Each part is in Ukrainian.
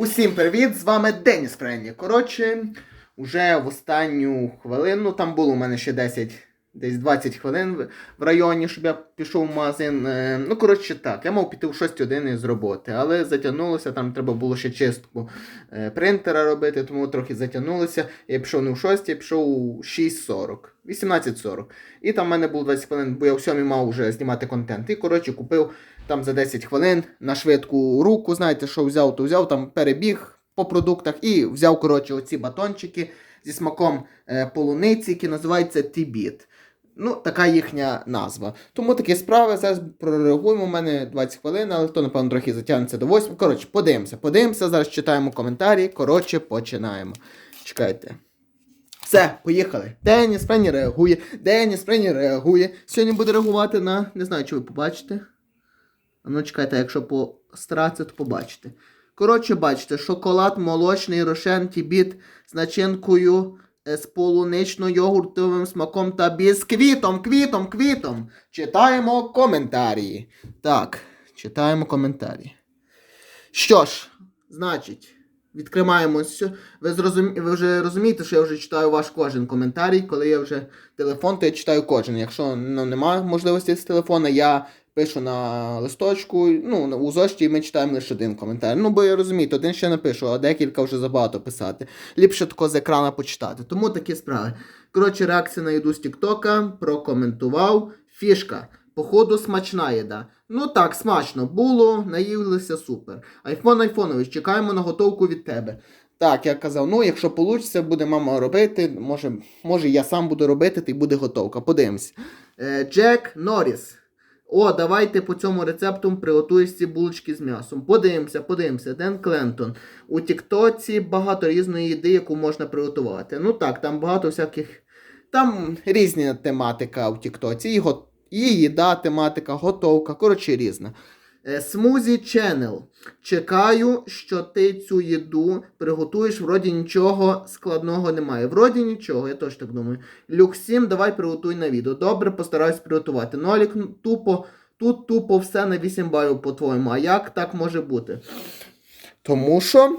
Усім привіт! З вами Деніс Френні. Коротше, уже в останню хвилину, там було у мене ще 10, десь 20 хвилин в- районі, щоб я пішов в магазин. Е, Ну, коротше, так, я мав піти в 6 години з роботи, але затягнулося, там треба було ще чистку е, принтера робити, тому трохи затягнулося. Я пішов не в 6, я пішов у 6.40, 18.40. І там в мене було 20 хвилин, бо я в 7 мав вже знімати контент. І, коротше, купив там за 10 хвилин на швидку руку, знаєте, що взяв, то взяв, там перебіг по продуктах і взяв, коротше, оці батончики зі смаком е, полуниці, які називаються Тібіт. Ну, така їхня назва. Тому такі справи. Зараз прореагуємо. У мене 20 хвилин, але то, напевно, трохи затягнеться до 8. Коротше, подивимося, подивимося. Зараз читаємо коментарі. Коротше, починаємо. Чекайте. Все, поїхали. Деніс Френі реагує. Деніс Френі реагує. Сьогодні буде реагувати на. Не знаю, чи ви побачите. Ну, чекайте, якщо постаратися, то побачите. Коротше, бачите, шоколад молочний рошен тібіт з начинкою е, з полунично-йогуртовим смаком та бісквітом, квітом, квітом. Читаємо коментарі. Так, читаємо коментарі. Що ж, значить, відкриваємося. Ви, зрозумі... Ви вже розумієте, що я вже читаю ваш кожен коментарій. Коли я вже телефон, то я читаю кожен. Якщо ну, немає можливості з телефона, я пишу на листочку, ну, у зошті, ми читаємо лише один коментар. Ну, бо я розумію, один ще напишу, а декілька вже забагато писати. Ліпше тако з екрана почитати. Тому такі справи. Коротше, реакція на їду з Тіктока, прокоментував. Фішка. Походу, смачна їда. Ну так, смачно було, наїлися супер. Айфон айфонович, чекаємо на готовку від тебе. Так, я казав, ну якщо вийде, буде мама робити. Може, може я сам буду робити, й буде готовка. Подивимось. Е, Джек Норріс. О, давайте по цьому рецепту приготуєш ці булочки з м'ясом. Подивимося, подивимося. Ден Клентон. У Тіктоці багато різної їди, яку можна приготувати. Ну так, там багато всяких. Там різна тематика у Тіктоці. І, го... і їда, тематика, готовка. Коротше, різна. Е, Смузі Channel. Чекаю, що ти цю їду приготуєш. Вроді нічого складного немає. Вроді нічого, я теж так думаю. Люксім, давай приготуй на відео. Добре, постараюсь приготувати. Нолік ну, тупо, тут тупо все на 8 балів, по-твоєму. А як так може бути? Тому що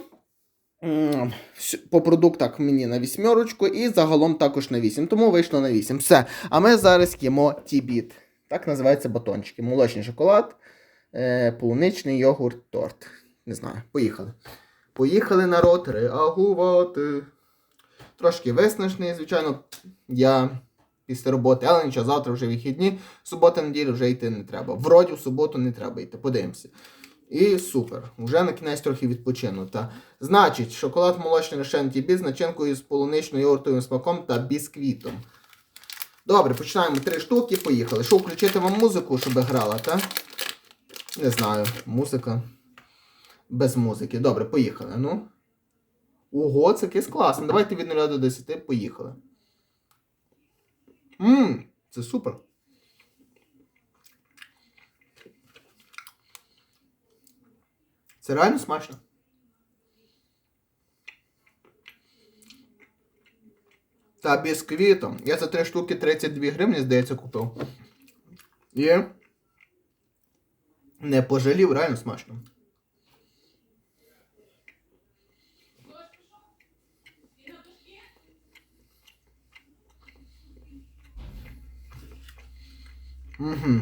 по продуктах мені на вісьмерочку і загалом також на 8. Тому вийшло на 8. Все. А ми зараз їмо тібіт. Так називаються батончики. Молочний шоколад, е, полуничний йогурт, торт. Не знаю. Поїхали. Поїхали народ реагувати. Трошки виснажений, звичайно, я після роботи, але нічого, завтра вже вихідні, субота, неділя вже йти не треба. Вроді в суботу не треба йти, подивимося. І супер. Вже на кінець трохи відпочину. Та. Значить, шоколад молочний рошен тібі з начинкою з полуничною йогуртовим смаком та бісквітом. Добре, починаємо три штуки, поїхали. Що, включити вам музику, щоб грала, так? Не знаю, музика. Без музики. Добре, поїхали. Ну. Ого, це якийсь класний. Давайте від 0 до 10 поїхали. Ммм, це супер. Це реально смачно. Та бісквітом. Я за 3 штуки 32 гривні, здається, купив. І не пожалів, реально смачно. Угу.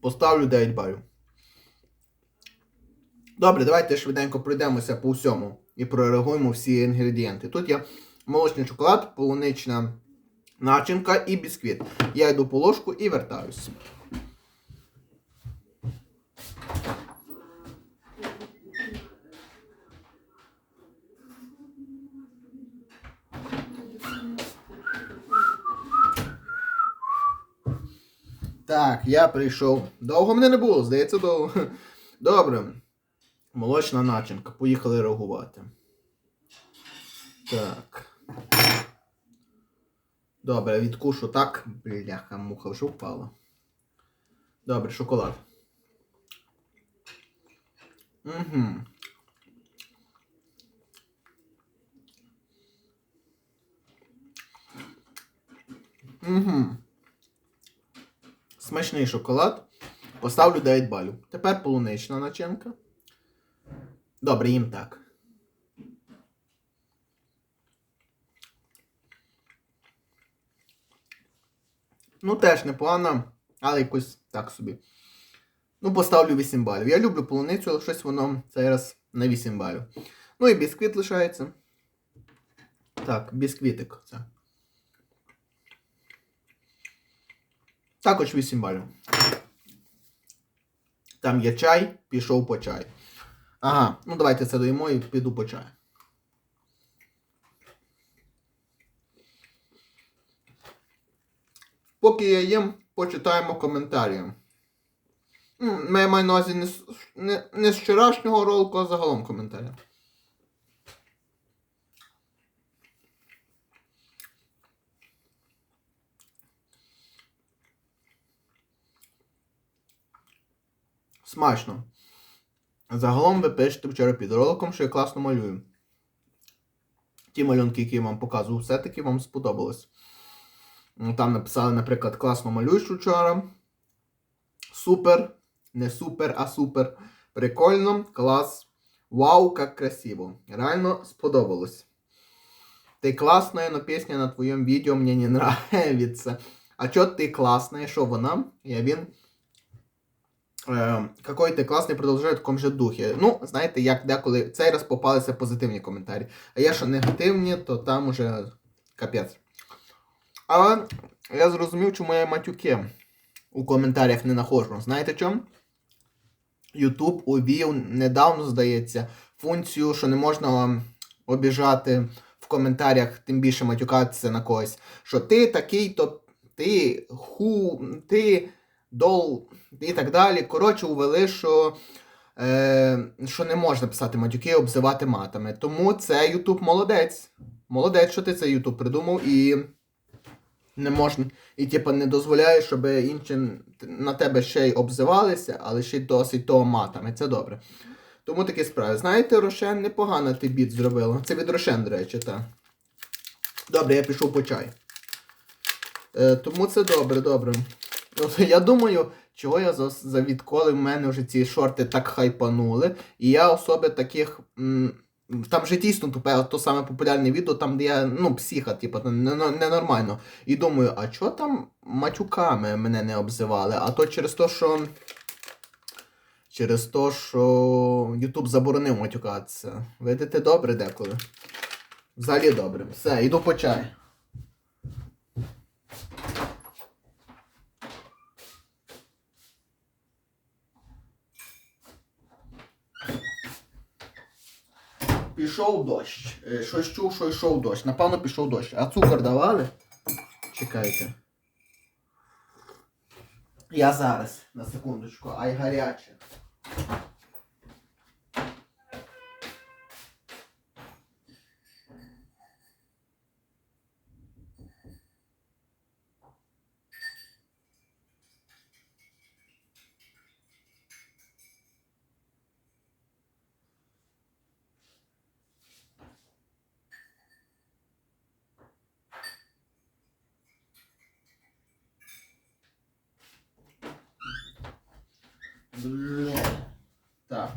Поставлю 9 балів. Добре, давайте швиденько пройдемося по всьому і прореагуємо всі інгредієнти. Тут є молочний шоколад, полунична начинка і бісквіт. Я йду по ложку і вертаюся. Так, я прийшов. Довго мене не було, здається, довго. Добре. Молочна начинка. Поїхали реагувати. Так. Добре, відкушу так. Бляха, муха вже впала. Добре, шоколад. Угу. Угу. Смачний шоколад. Поставлю 9 балів. Тепер полунична начинка. Добре, їм так. Ну, теж непогано, але якось так собі. Ну, поставлю 8 балів. Я люблю полуницю, але щось воно цей раз на 8 балів. Ну і бісквіт лишається. Так, бісквітик. Це. Також 8 балів. Там є чай, пішов по чай. Ага, ну давайте це доїмо і піду по чай. Поки я їм, почитаємо коментарі. М, Я маю на увазі не, з- не, не з вчорашнього ролику, а загалом коментарі. Смачно. Загалом ви пишете вчора під роликом, що я класно малюю. Ті малюнки, які я вам показував, все-таки вам сподобалось. Ну, Там написали, наприклад, класно малюєш вчора. Супер. Не супер, а супер. Прикольно, клас. Вау, как красиво. Реально сподобалось. Ты классная, но песня на твоем видео мне не нравится. А чё ты классная? Что вона? Я він. Е, какой ти класний продовжує в такому же духі. Ну, знаєте, як деколи цей раз попалися позитивні коментарі. А якщо негативні, то там уже капець. Але я зрозумів, чому я матюки у коментарях не нахожу. Знаєте чому? YouTube увів недавно, здається, функцію, що не можна обіжати в коментарях, тим більше матюкатися на когось. Що ти такий, то ти ху, ти дол і так далі. Коротше, увели, що, е, що не можна писати матюки обзивати матами. Тому це YouTube молодець. Молодець, що ти це YouTube придумав і не можна. І типу не дозволяє, щоб інші на тебе ще й обзивалися, але ще й досить того матами. Це добре. Тому такі справи. Знаєте, Рошен непогано ти біт зробила. Це від Рошен, до речі, так. Добре, я пішов по чай. Е, тому це добре, добре. От, я думаю, чого я за, за відколи в мене вже ці шорти так хайпанули. І я особи таких. М, там же дійсно тупе, то саме популярне відео, там де я, ну, психа, типу, ненормально. І думаю, а чого там матюками мене не обзивали? А то через те, що. Через те, що Ютуб заборонив матюкатися. Видите, добре деколи. Взагалі добре. Все, йду по чай. Пішов дощ. Е, Щось чув, що йшов дощ. Напевно, пішов дощ. А цукор давали? Чекайте. Я зараз, на секундочку, ай гаряче. Так.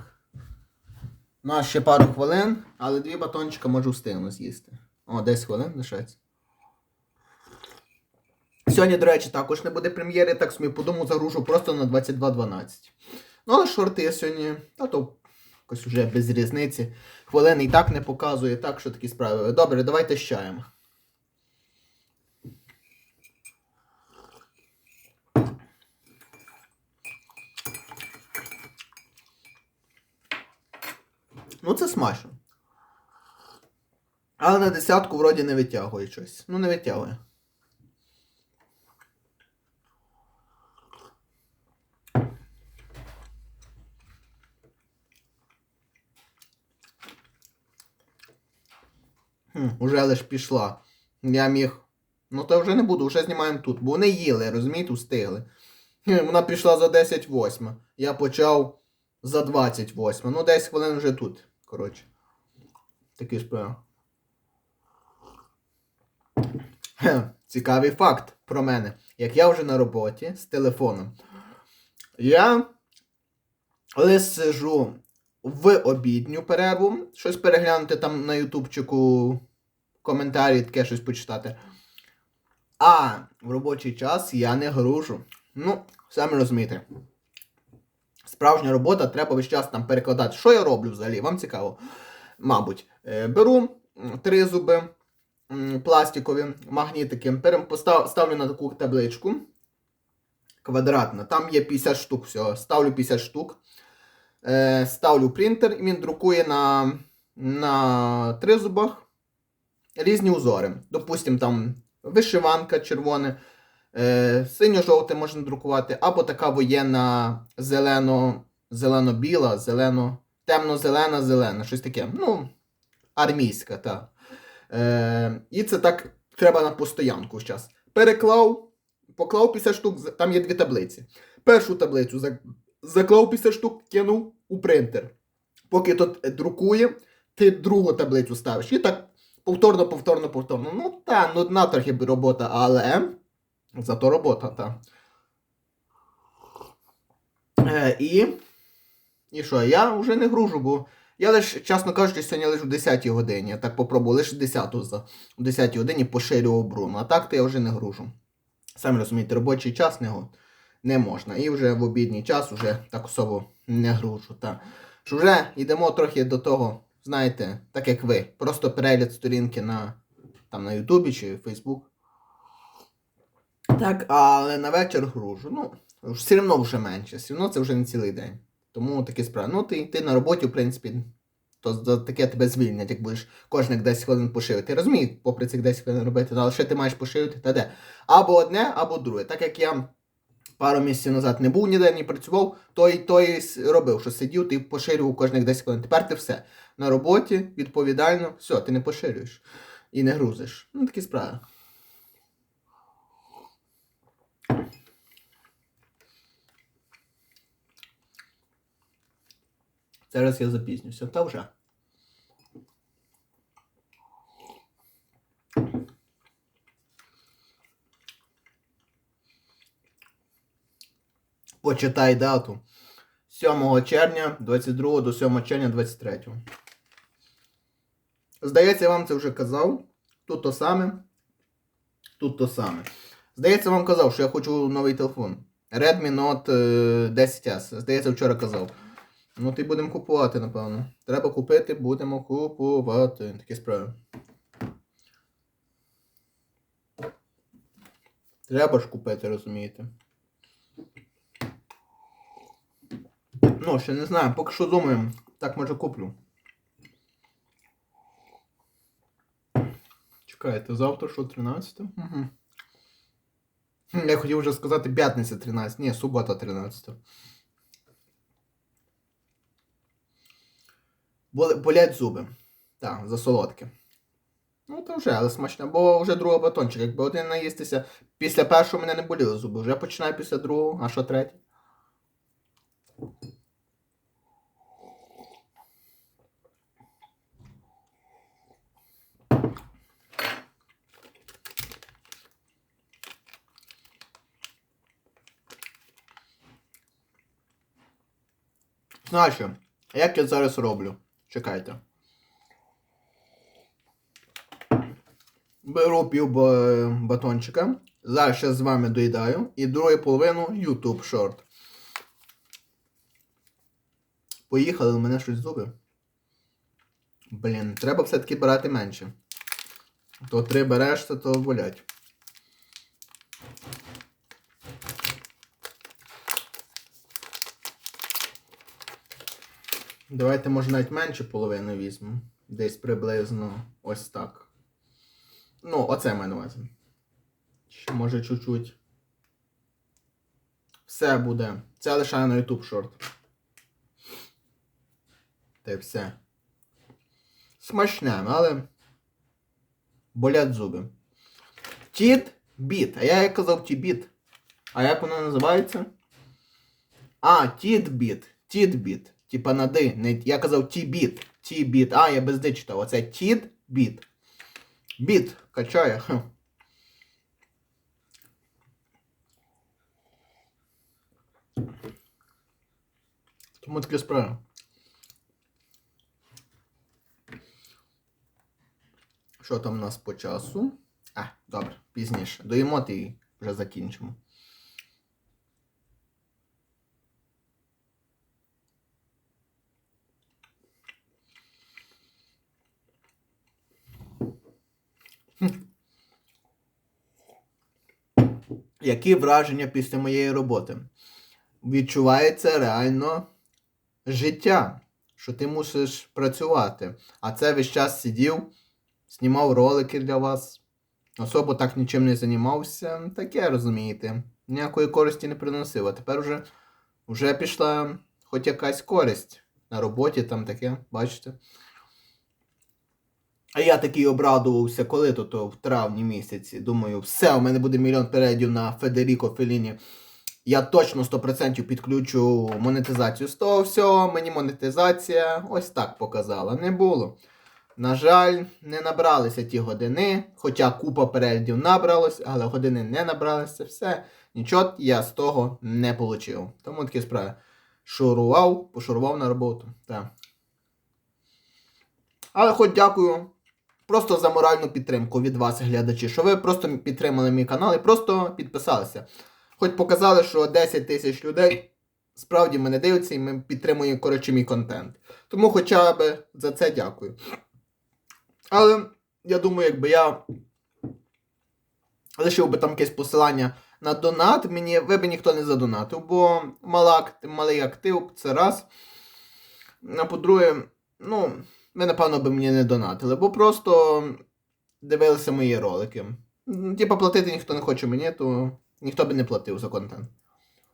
Ну, а ще пару хвилин, але дві батончика можу встигну з'їсти. О, 10 хвилин лишається. Сьогодні, до речі, також не буде прем'єри, так собі подумав, загружу просто на 22.12. Ну, але шорти я сьогодні, та то якось вже без різниці. Хвилини і так не показує, так що такі справи. Добре, давайте з чаєм. Ну, це смачно. Але на десятку вроді не витягує щось. Ну, не витягує. Хм, уже лиш пішла. Я міг. Ну то вже не буду, вже знімаємо тут. Бо вони їли, розумієте, встигли. Вона пішла за 10 восьма. Я почав за 28. Ну, 10 хвилин вже тут. Коротше. Такий справа. Хе, Цікавий факт про мене. Як я вже на роботі з телефоном. Я сижу в обідню перерву, щось переглянути там на ютубчику, коментарі, таке щось почитати. А в робочий час я не гружу. Ну, самі розумієте. Справжня робота, треба весь час там перекладати. Що я роблю взагалі? Вам цікаво? Мабуть, Е, беру три зуби пластикові, магнітики, ставлю на таку табличку квадратна. Там є 50 штук всього. Ставлю 50 штук. Е, ставлю принтер, і він друкує на, на три зубах різні узори. Допустим, там вишиванка червоне, е, синьо-жовте можна друкувати, або така воєнна зелено, зелено-біла, зелено, темно-зелена, зелена, щось таке. Ну, армійська, так. Е, і це так треба на постоянку зараз. Переклав, поклав 50 штук, там є дві таблиці. Першу таблицю заклав 50 штук, кинув у принтер. Поки тут друкує, ти другу таблицю ставиш. І так повторно, повторно, повторно. Ну та, нудна трохи робота, але зато робота, та. Е, і. І що, я вже не гружу, бо я лише, чесно кажучи, сьогодні лише в 10 годині. Я так попробував, лише 10 за, в 10 годині поширював бруну. А так то я вже не гружу. Самі розумієте, робочий час не, не можна. І вже в обідній час вже так особо не гружу. Та. Що вже йдемо трохи до того, знаєте, так як ви. Просто перегляд сторінки на, там, на Ютубі чи Фейсбук. Так, але на вечір гружу. Ну, все одно вже менше, все одно це вже не цілий день. Тому такі справи. Ну, ти, ти на роботі, в принципі, то таке тебе звільнять, як будеш кожних 10 хвилин пошивити. Я розумію, попри цих 10 хвилин робити, але ще ти маєш пошивити, та де. Або одне, або друге. Так як я пару місяців назад не був ніде, не працював, то й то робив, що сидів, ти поширював кожних 10 хвилин. Тепер ти все. На роботі, відповідально, все, ти не поширюєш і не грузиш. Ну, такі справи. Зараз я запізнюся. Та вже. Почитай дату. 7 червня 22 до 7 червня 23. Здається, я вам це вже казав. Тут то саме. Тут то саме. Здається, вам казав, що я хочу новий телефон. Redmi Note е, 10S. Здається, вчора казав. Ну, ти будемо купувати, напевно. Треба купити, будемо купувати. Такі справи. Треба ж купити, розумієте. Ну, ще не знаю, поки що думаємо. Так, може куплю. Чекайте, завтра що 13? Угу. Я хотів вже сказати п'ятниця 13. Ні, субота 13. Болять зуби. Так, за солодке. Ну, то вже, але смачно, бо вже другий батончик. Якби один наїстися, після першого мене не боліли зуби. Вже починаю після другого, а що третій? Значить, як я зараз роблю? Чекайте. Беру пів батончика. Зараз ще з вами доїдаю. І другу половину YouTube шорт. Поїхали, у мене щось зуби. Блін, треба все-таки брати менше. То три береш, то, то болять. Давайте, може, навіть менше половини візьму. Десь приблизно ось так. Ну, оце маю на увазі. Ще може чуть-чуть. Все буде. Це лишаю на YouTube шорт. Та й все. Смачне, але. Болять зуби. Тіт біт. А я як казав тібіт. А як воно називається? А, тіт-біт. Тіт-біт. Типа на ди. Не, я казав ті-біт. Ті-біт. А, я без ди читав. Оце тіт-біт. Біт. Качає. Хм. Тому таке справа. Що там у нас по часу? А, добре, пізніше. Доїмо і вже закінчимо. Які враження після моєї роботи? Відчувається реально життя, що ти мусиш працювати. А це весь час сидів, знімав ролики для вас. Особо так нічим не займався. Таке розумієте. Ніякої користі не приносив. А тепер вже, вже пішла хоч якась користь на роботі, там таке, бачите. А я такий обрадувався, коли то, в травні місяці. Думаю, все, у мене буде мільйон передів на Федеріко Феліні. Я точно 100% підключу монетизацію з того всього. Мені монетизація ось так показала. Не було. На жаль, не набралися ті години, хоча купа переглядів набралось, але години не набралися. Все, нічого я з того не отримав. Тому такі справи. Шурував, пошурував на роботу. Так. Але хоч дякую просто за моральну підтримку від вас, глядачі, що ви просто підтримали мій канал і просто підписалися. Хоч показали, що 10 тисяч людей справді мене дивляться і ми підтримуємо коротше мій контент. Тому хоча б за це дякую. Але я думаю, якби я лишив би там якесь посилання на донат, мені ви б ніхто не задонатив, бо мала, малий актив це раз. А по-друге, ну, ви, напевно, би мені не донатили, бо просто дивилися мої ролики. Типа платити ніхто не хоче мені, то ніхто би не платив за контент.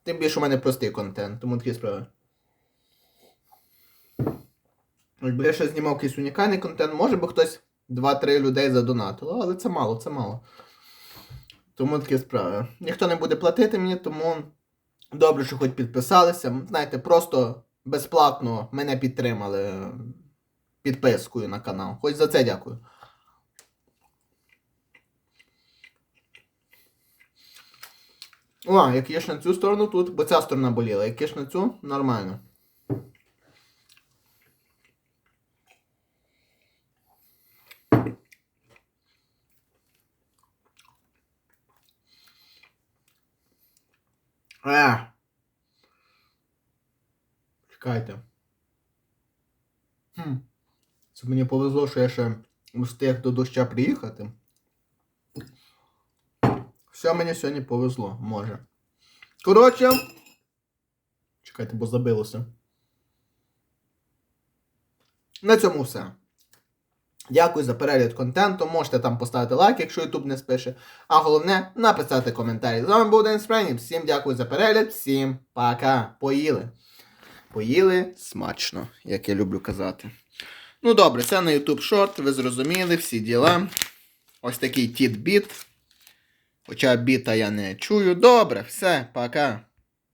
Тим більше у мене простий контент, тому такі справи. Якби я ще знімав якийсь унікальний контент, може би хтось 2-3 людей задонатило, але це мало, це мало. Тому такі справи. Ніхто не буде платити мені, тому добре, що хоч підписалися. Знаєте, просто безплатно мене підтримали підпискою на канал. Хоч за це дякую. О, як їш на цю сторону тут, бо ця сторона боліла. Як їш на цю, нормально. Е. Чекайте. Хм. Це мені повезло, що я ще встиг до доща приїхати. Все мені сьогодні повезло, може. Коротше. Чекайте, бо забилося. На цьому все. Дякую за перегляд контенту. Можете там поставити лайк, якщо YouTube не спише. А головне написати коментарі. З вами був Денис Френів. Всім дякую за перегляд, всім пока. Поїли. Поїли смачно, як я люблю казати. Ну добре, це на YouTube шорт, ви зрозуміли всі діла. Ось такий тіт-біт. Хоча біта я не чую. Добре, все, пока.